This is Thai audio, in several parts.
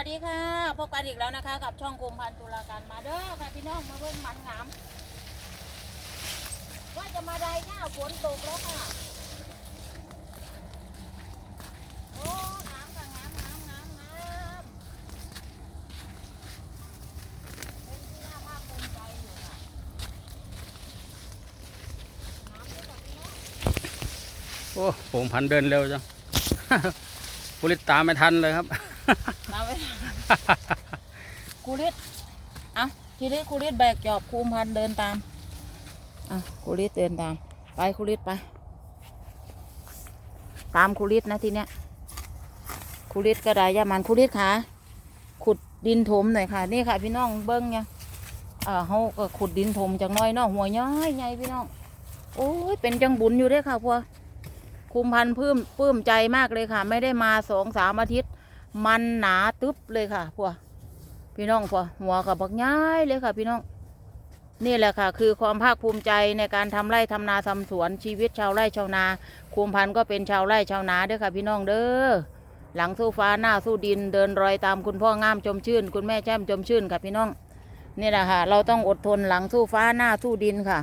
วัสดีค่ะ พบกันอีกแล้วนะคะ กับช่องคุมพันธุ์ตุลาการมาเด้อค่ะพี่น้องมาเบิ่งมันงาม ว่าจะมาได้หน้าฝนตกแล้วค่ะ โอ้งามค่ะงามงามงามงามเป็นที่น่าภาคภูมิใจอยู่ค่ะงามเลยค่ะพี่น้องโอ้ผมพันเดินเร็วจังปุริตตามไม่ทันเลยครับ ไว้ครูฤทธิ์อะทีนี้ครูฤทธิ์แบกจอบคุมพันเดินตาม อะครูฤทธิ์เดินตาม ไปครูฤทธิ์ไป ตามครูฤทธิ์นะทีเนี้ยครูฤทธิ์ก็ได้ยามันครูฤทธิ์ขาขุดดินถมหน่อยค่ะ นี่ค่ะ พี่น้องเบิ้งยังอ่าเขาก็ขุดดินถมจากน้อยนาะหัวย้อยใหญ่พี่น้อง โอ้ยเป็นจังบุญอยู่ด้อค่ะพวกคุมพันธ์พื้มปลื้มใจมากเลยค่ะ ไม่ได้มาสองสามอาทิตย์ มันหนาตึ๊บเลยค่ะพวพี่น้องพวหัวกับบักย้ายเลยค่ะ พี่น้อง นี่แหละค่ะ คือความภาคภูมิใจในการทำไร่ทำนาทำสวนชีวิตชาวไร่ชาวนาคุมพันธ์ก็เป็นชาวไร่ชาวนาเด้อค่ะ พี่น้องเด้อหลังสู้ฟ้าหน้าสู้ดินเดินรอยตามคุณพ่องามชมชื่น คุณแม่แช่มชมชื่นค่ะพี่น้องนี่แหละค่ะ เราต้องอดทนหลังสู้ฟ้าหน้าสู้ดินค่ะ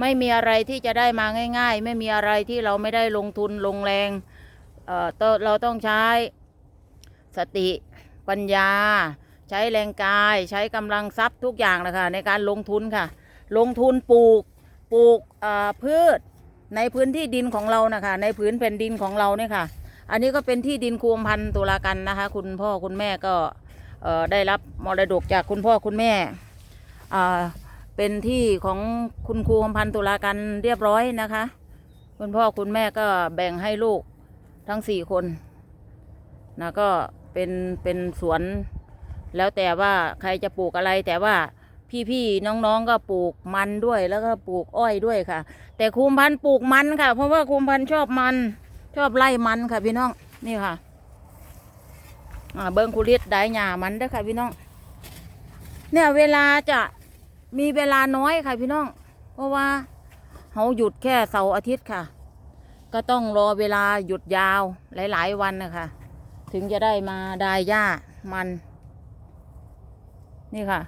ไม่มีอะไรที่จะได้มาง่าย ๆ ไม่มีอะไรที่เราไม่ได้ลงทุนลงแรงเอ่อเราต้องใช้ สติปัญญา ใช้แรงกาย ใช้กำลังทรัพย์ทุกอย่างนะคะในการลงทุนค่ะ ลงทุนปลูกปลูกพืชในพื้นที่ดินของเรานะคะในผืนแผ่นดินของเราเนี่ยค่ะ อันนี้ก็เป็นที่ดินคูมพันตุลากันนะคะ คุณพ่อคุณแม่ก็ได้รับมรดกจากคุณพ่อคุณแม่เป็นที่ของคุณครูคมพันตุลากันเรียบร้อยนะคะ คุณพ่อคุณแม่ก็แบ่งให้ลูกทั้งสี่คนนะก็ เป็นเป็นสวน แล้วแต่ว่าใครจะปลูกอะไรแต่ว่าพี่ๆน้องๆก็ปลูกมันด้วยแล้วก็ปลูกอ้อยด้วยค่ะ แต่คุมพันปลูกมันค่ะ เพราะว่าคุมพันชอบมัน ชอบไล่มันค่ะพี่น้องนี่ค่ะเบิ้งคุริดได้หญ้ามันด้อค่ะพี่น้อง เนี่ยเวลาจะมีเวลาน้อยค่ะพี่น้อง เพราะว่าเขาหยุดแค่เสาร์อาทิตย์ค่ะ ก็ต้องรอเวลาหยุดยาวหลาย ๆ วันนะคะ ถึงจะได้มาได้หญ้ามัน นี่ค่ะ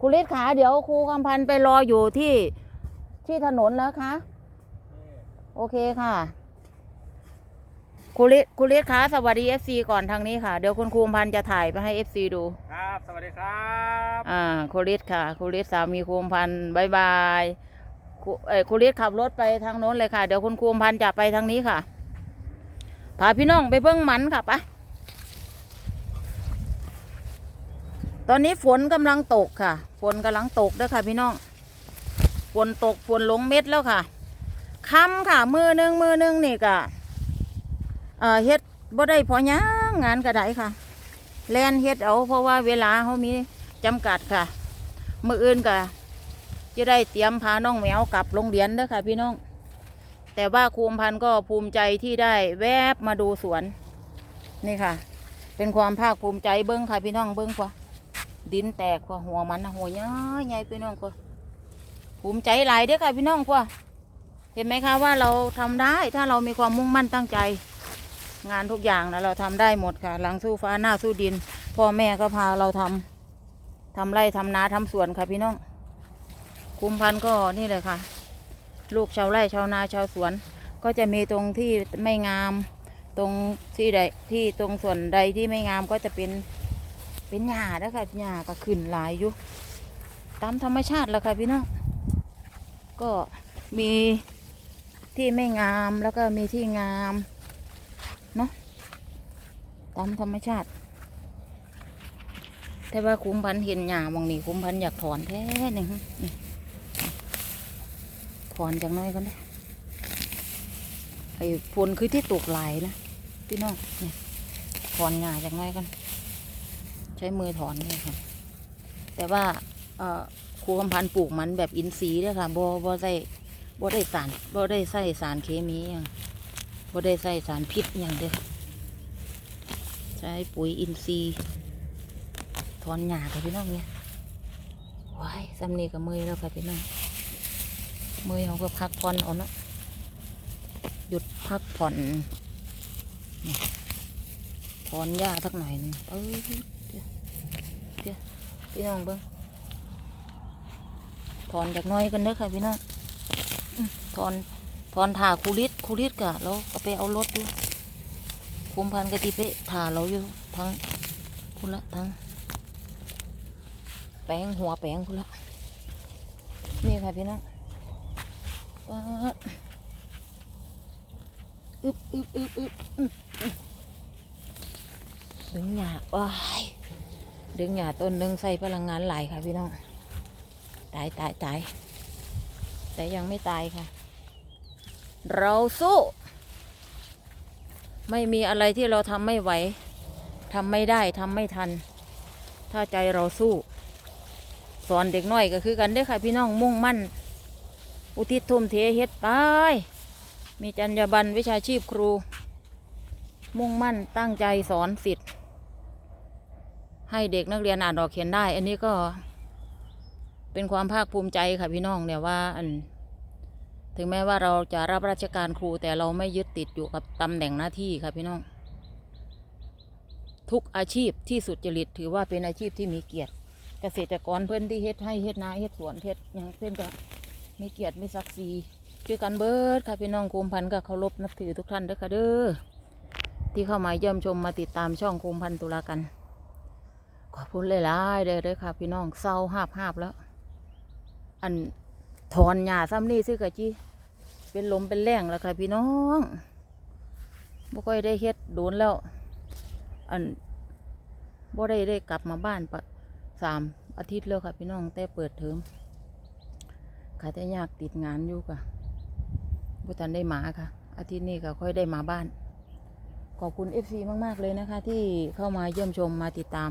ครูฤทธิ์ขาเดี๋ยวครูคำพันธ์ไปรออยู่ที่ที่ถนนแล้วคะ โอเคค่ะครูฤทธิ์ครูฤทธิ์ขาสวัสดีเอฟซีก่อนทางนี้ค่ะ เดี๋ยวคุณครูคำพันธ์จะถ่ายไปให้เอฟซีดู ครับ สวัสดีครับอ่าครูฤทธิ์ค่ะครูฤทธิ์สามีครูคำพันธ์บายบายครูเอ้ยครูฤทธิ์ขับรถไปทางโน้นเลยค่ะ เดี๋ยวคุณครูคำพันธ์จะไปทางนี้ค่ะ พาพี่น้องไปเบิ่งมันค่ะปะตอนนี้ฝนกำลังตกค่ะ ฝนกำลังตกด้อค่ะ พี่น้อง ฝนตกฝนลงเม็ดแล้วค่ะค่ำค่ะ มือหนึงมือหนึงนี่กะเอ่อเฮ็ดบ่ได้พอยังงานกระไดค่ะ แลนเฮ็ดเอาเพราะว่าเวลาเขามีจำกัดค่ะ มืออื่นกะจะได้เตรียมพาน้องแมวกลับโรงเรียนเด้อค่ะ พี่น้อง แต่ว่าครูอมพันธ์ก็ภูมิใจที่ได้แวบมาดูสวน นี่ค่ะ เป็นความภาคภูมิใจเบิ้งค่ะพี่น้องเบิ้งกว่าดินแตกกว่าหัวมันนะหัวใหญ่ใหญ่พี่น้องกว่าภูมิใจหลายเด้อค่ะพี่น้องกว่าเห็นไหมคะว่าเราทำได้ถ้าเรามีความมุ่งมั่นตั้งใจ งานทุกอย่างนะเราทำได้หมดค่ะ หลังสู้ฟ้าหน้าสู้ดิน พ่อแม่ก็พาเราทำทำไร่ทำนาทำสวนค่ะพี่น้องคุมพันธ์ก็นี่เลยค่ะ ลูกชาวไร่ชาวนาชาวสวน ก็จะมีตรงที่ไม่งาม ตรงที่ใดที่ตรงส่วนใดที่ไม่งามก็จะเป็นเป็นหญ้าแล้วค่ะหญ้าก็ขึ้นหลายอยู่ตามธรรมชาติแหล้วค่ะพี่น้องก็มีที่ไม่งามแล้วก็มีที่งามเนาะตามธรรมชาติ แต่ว่าคุ้มพันธ์เห็นหญ้ามองนี่คุ้มพันธ์อยากถอนแท้หนึ่ง นี่ถอนจากน้อยก็ได้ไอ้ฝนคือที่ตกหลายนะพี่น้องเนี่ยถอนงาจากน้อยกัน ใช้มือถอนเลยค่ะ แต่ว่าครูคำพันปลูกมันแบบอินทรีย์ด้วยค่ะบ่บ่ใส่บ่ได้สารบ่ได้ใส่สารเคมีอย่างบ่ได้ใส่สารพิษอย่างเด้อใช้ปุ๋ยอินทรีย์ถอนหญ้าค่ะพี่น้องเนี่ยว้ายซ้ำนี่ก็มือแล้วค่ะพี่น้อง มือเขาก็พักผ่อนเอาเนาะหยุดพักผ่อนถอนหญ้าสักหน่อยนึงเอ้ยเดี๋ยวเดี๋ยวพี่น้องเบิ้งถอนจากน้อยกันเด้อค่ะพี่น้องอื้อถอนถอนถ่าคูริดคูริดกะแล้วก็ไปเอารถอยู่คุมพันกะติไปถ่าเราอยู่ทั้งคุณละทั้งแปลงหัวแปลงคุณละนี่ค่ะพี่น้อง ป๊าดอึบอึบอึบอึบดึงหญ้าว้ายดึงหญ้าต้นหนึ่งใส่พลังงานหลายค่ะพี่น้อง ตายตายตาย แต่ยังไม่ตายค่ะ เราสู้ ไม่มีอะไรที่เราทำไม่ไหวทำไม่ได้ทำไม่ทัน ถ้าใจเราสู้ สอนเด็กน้อยก็คือกันเด้ค่ะพี่น้องมุ่งมั่น อุทิศทุ่มเทเฮ็ดไปมีจรรยาบรรณวิชาชีพครู มุ่งมั่นตั้งใจสอนสิทธิ์ให้เด็กนักเรียนอ่านออกเขียนได้ อันนี้ก็ เป็นความภาคภูมิใจค่ะพี่น้องเนี่ยว่าอันถึงแม้ว่าเราจะรับราชการครูแต่เราไม่ยึดติดอยู่กับตำแหน่งหน้าที่ค่ะพี่น้อง ทุกอาชีพที่สุดจริตถือว่าเป็นอาชีพที่มีเกียรติ เกษตรกรเพื่อนที่เฮ็ดให้เฮ็ดนาเฮ็ดสวนเฮ็ดหยังเพื่อนก็ มีเกียรติมีศักดิ์ศรีช่วยกันเบิดค่ะพี่น้องโคมพันธ์ก็เคารพนับถือทุกท่านเด้อค่ะเด้อที่เข้ามาเยี่ยมชมมาติดตามช่องโคมพันธ์ตุลากันขอบคุณหลายๆเด้อเด้อค่ะ พี่น้องเศร้าหาบหาบแล้ว อันถอนหญ้าซ้ำนี่ซื้อกะจีเป็นลมเป็นแรงแล้วค่ะพี่น้องบ่ค่อยได้เฮ็ดโดนแล้ว อันบ่ได้ได้กลับมาบ้านปะสามอาทิตย์แล้วค่ะพี่น้องแต่เปิดเทอม ค่ะแต่ยากติดงานอยู่ค่ะบุตันได้มาค่ะ อาทิตย์นี้ก็ค่อยได้มาบ้าน ขอบคุณเอฟซีมาก ๆ เลยนะคะ ที่เข้ามาเยี่ยมชมมาติดตาม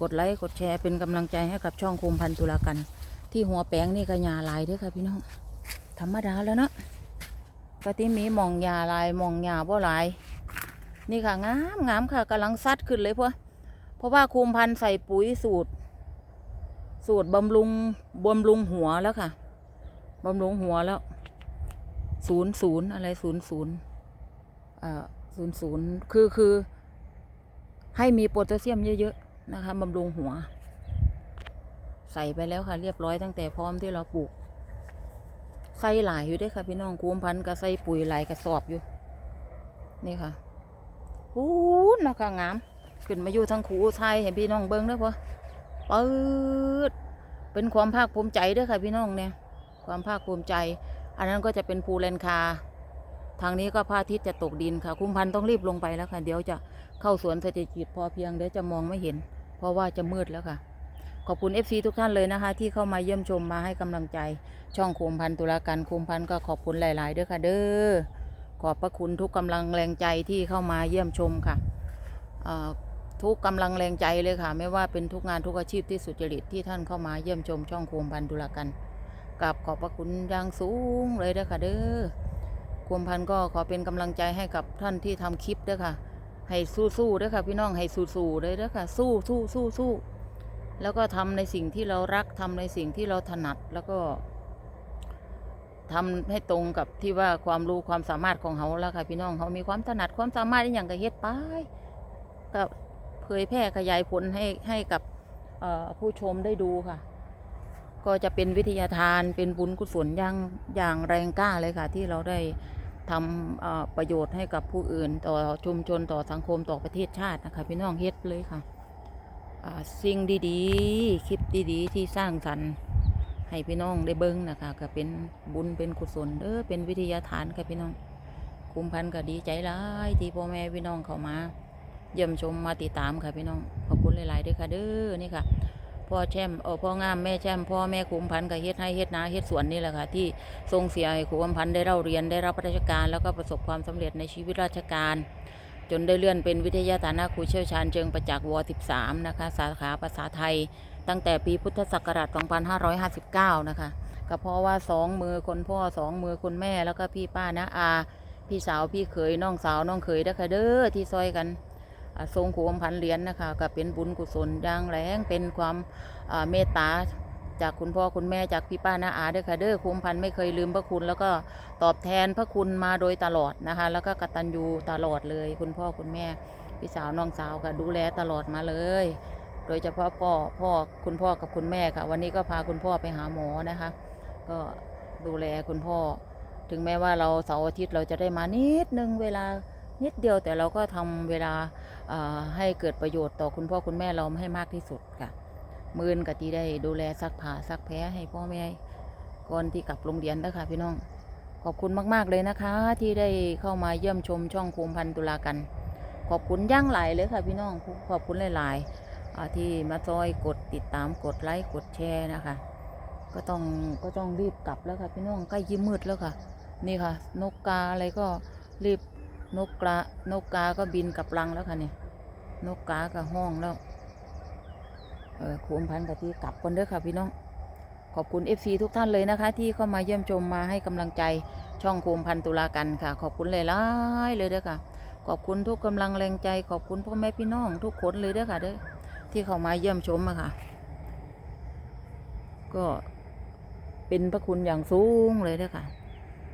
กดไลค์กดแชร์เป็นกำลังใจให้กับช่องคมพันธุลากัน ที่หัวแปลงนี่ก็ยาลายเด้วยค่ะพี่น้อง ธรรมดาแล้วเนาะปฏิมีมองยาลายมองยาบ่หลาย นี่ค่ะงามงามค่ะกำลังซัดขึ้นเลยเพวกเพราะว่าคุมพันธุ์ใส่ปุ๋ยสูตร สูตรบำรุงบำรุงหัวแล้วค่ะ บำรุงหัวแล้วศูนย์ศูนย์อะไรศูนย์ศูนย์อ่าศูนย์ศูนย์คือคือ ให้มีโพแทสเซียมเยอะๆนะคะบำรุงหัว ใส่ไปแล้วค่ะ เรียบร้อยตั้งแต่พร้อมที่เราปลูกใส่หลายอยู่ด้วยค่ะ พี่น้องคุมพันธุ์ก็ใส่ปุ๋ยหลายกระสอบอยู่ นี่ค่ะอู้นะคะงาม ขึ้นมาอยู่ทางขูไทยเห็นพี่น้องเบิ้งด้อพอปืดเป็นความภาคภูมิใจด้อค่ะ พี่น้องเนี่ย ความภาคภูมิใจ อันนั้นก็จะเป็นภูเลนคา ทางนี้ก็พระอาทิตย์จะตกดินค่ะ คุมพันต้องรีบลงไปแล้วค่ะ เดี๋ยวจะเข้าสวนเศรษฐกิจพอเพียงเดี๋ยวจะมองไม่เห็น เพราะว่าจะมืดแล้วค่ะ ขอบคุณ FC ทุกท่านเลยนะคะ ที่เข้ามาเยี่ยมชมมาให้กำลังใจ ช่องคุมพันตุลาการคุมพันก็ขอบคุณหลายๆเด้อค่ะ เด้อขอบพระคุณทุกกำลังแรงใจที่เข้ามาเยี่ยมชมค่ะทุกกำลังแรงใจเลยค่ะ ไม่ว่าเป็นทุกงานทุกอาชีพที่สุจริตที่ท่านเข้ามาเยี่ยมชมช่องโคมพันธุลากัน กับขอบพระคุณอย่างสูงเลยเด้อค่ะเด้อโคมพันก็ขอเป็นกำลังใจให้กับท่านที่ทำคลิปเด้อค่ะ ให้สู้ๆเด้อค่ะ พี่น้องให้สู้ๆเลยเด้อค่ะ สู้สู้สู้สู้แล้วก็ทำในสิ่งที่เรารักทำในสิ่งที่เราถนัดแล้วก็ทำให้ตรงกับที่ว่าความรู้ความสามารถของเขาแล้วค่ะ พี่น้องเขามีความถนัดความสามารถอย่างก็เฮ็ดไปก็เผยแพร่ขยายผลให้ให้กับผู้ชมได้ดูค่ะ ก็จะเป็นวิทยาทานเป็นบุญกุศลอย่างอย่างแรงกล้าเลยค่ะ ที่เราได้ทำประโยชน์ให้กับผู้อื่น ต่อชุมชนต่อสังคมต่อประเทศชาตินะคะพี่น้องเฮ็ดเลยค่ะสิ่งดีๆ คลิปดีๆ ที่สร้างสรรค์ให้พี่น้องได้เบิ้งนะคะก็เป็นบุญเป็นกุศลเด้อเป็นวิทยาทานค่ะพี่น้อง คุมพันธ์ก็ดีใจร้ายที่พ่อแม่พี่น้องเข้ามา เยี่ยมชมมาติดตามค่ะพี่น้องขอบคุณหลายๆด้วยค่ะเด้อนี่ค่ะ พ่อแช่มเออพ่องามแม่แช่มพ่อแม่ขุมพันธ์กับเฮ็ดให้เฮ็ดนาเฮ็ดสวนนี่แหละค่ะ ที่ทรงเสียให้ขุมพันธ์ได้เล่าเรียนได้รับราชการ แล้วก็ประสบความสำเร็จในชีวิตราชการ จนได้เลื่อนเป็นวิทยาฐานะครูเชี่ยวชาญเชิงประจักษ์ว13นะคะ สาขาภาษาไทย ตั้งแต่ปีพุทธศักราช2559 นะคะก็เพราะว่าสองมือคนพ่อสองมือคุณแม่แล้วก็พี่ป้านะอา พี่สาวพี่เขยน้องสาวน้องเขยด้ค่ะเด้อที่ซอยกัน ทรงขวมพันเหรียญนะคะก็เป็นบุญกุศลอย่างแรงเป็นความเมตตาจากคุณพ่อคุณแม่จากพี่ป้าน้าอาเด้อค่ะเด้อคุ้มพันไม่เคยลืมพระคุณ แล้วก็ตอบแทนพระคุณมาโดยตลอดนะคะ แล้วก็กตัญญูตลอดเลย คุณพ่อคุณแม่พี่สาวน้องสาวค่ะดูแลตลอดมาเลย โดยเฉพาะพ่อพ่อคุณพ่อกับคุณแม่ค่ะ วันนี้ก็พาคุณพ่อไปหาหมอนะคะ ก็ดูแลคุณพ่อ ถึงแม้ว่าเราเสาร์อาทิตย์เราจะได้มานิดนึงเวลา นิดเดียวแต่เราก็ทำเวลาให้เกิดประโยชน์ต่อคุณพ่อคุณแม่เราให้มากที่สุดค่ะมื่นกะที่ได้ดูแลซักผ้าซักแพ้ให้พ่อแม่ก่อนที่กลับโรงเรียนนะคะพี่น้อง ขอบคุณมาก ๆ เลยนะคะ ที่ได้เข้ามาเยี่ยมชมช่องภูมิพันธ์ตุลากัน ขอบคุณย่างหลายเลยค่ะพี่น้อง ขอบคุณหลายๆที่มาซอยกดติดตามกดไลค์กดแชร์นะคะ ก็ต้องก็ต้องรีบกลับแล้วค่ะพี่น้องใกล้ยิ้มมืดแล้วค่ะ นี่ค่ะ นกกาอะไรก็รีบ นกกานกกาก็บินกับรังแล้วค่ะเนี่ยนกกาก็ห้องแล้ว เออภูมพันธ์กะที่กลับคนเด้อค่ะพี่น้อง ขอบคุณ FC ทุกท่านเลยนะคะ ที่เข้ามาเยี่ยมชมมาให้กำลังใจช่องภูมพันธ์ตุลากันค่ะ ขอบคุณหลายเลยเด้อค่ะ ขอบคุณทุกกำลังแรงใจ ขอบคุณพ่อแม่พี่น้อง ทุกคนเลยเด้อค่ะเด้อที่เข้ามาเยี่ยมชมอะค่ะ ก็เป็นพระคุณอย่างสูงเลยเด้อค่ะ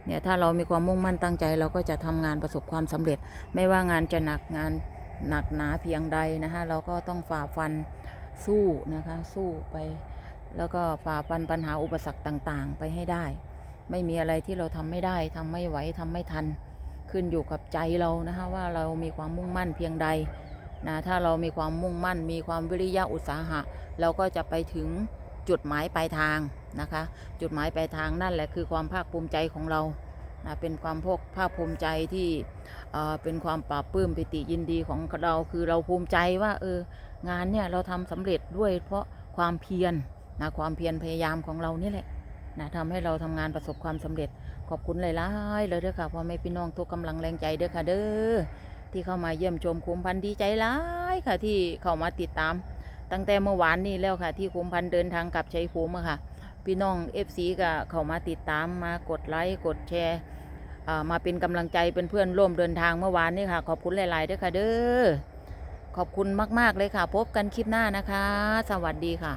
เนี่ยถ้าเรามีความมุ่งมั่นตั้งใจ เราก็จะทำงานประสบความสำเร็จ ไม่ว่างานจะหนักงานหนักหนาเพียงใดนะคะเราก็ต้องฝ่าฟันสู้นะคะสู้ไป แล้วก็ฝ่าฟันปัญหาอุปสรรคต่างๆ ไปให้ได้ ไม่มีอะไรที่เราทำไม่ได้ทำไม่ไหวทำไม่ทัน ขึ้นอยู่กับใจเรานะคะว่าเรามีความมุ่งมั่นเพียงใดนะถ้าเรามีความมุ่งมั่น มีความวิริยะอุตสาหะ เราก็จะไปถึง จุดหมายปลายทางนะคะ จุดหมายปลายทางนั่นแหละคือความภาคภูมิใจของเรานะเป็นความพกภาคภูมิใจที่เเป็นความปลาบปลื้มปิติยินดีของเราคือเราภูมิใจว่าเอองานเนี่ยเราทำสำเร็จด้วยเพราะความเพียรนะความเพียรพยายามของเรานี่แหละนะทำให้เราทำงานประสบความสำเร็จขอบคุณหลายๆเลยเด้อค่ะพ่อแม่พี่น้องทุกกำลังแรงใจเด้อค่ะเด้อที่เข้ามาเยี่ยมชมคุ้มพันธ์ดีใจหลายค่ะที่เข้ามาติดตาม ตั้งแต่เมื่อวานนี้แล้วค่ะ ที่คุมพันเดินทางกลับชัยภูมิค่ะ พี่น้องเอฟซีก็เข้ามาติดตามมากดไลค์กดแชร์อ่มาเป็นกำลังใจเป็นเพื่อนร่วมเดินทางเมื่อวานนี่ค่ะ ขอบคุณหลายๆเด้อค่ะ เด้อขอบคุณมาก ๆ เลยค่ะ พบกันคลิปหน้านะคะ สวัสดีค่ะ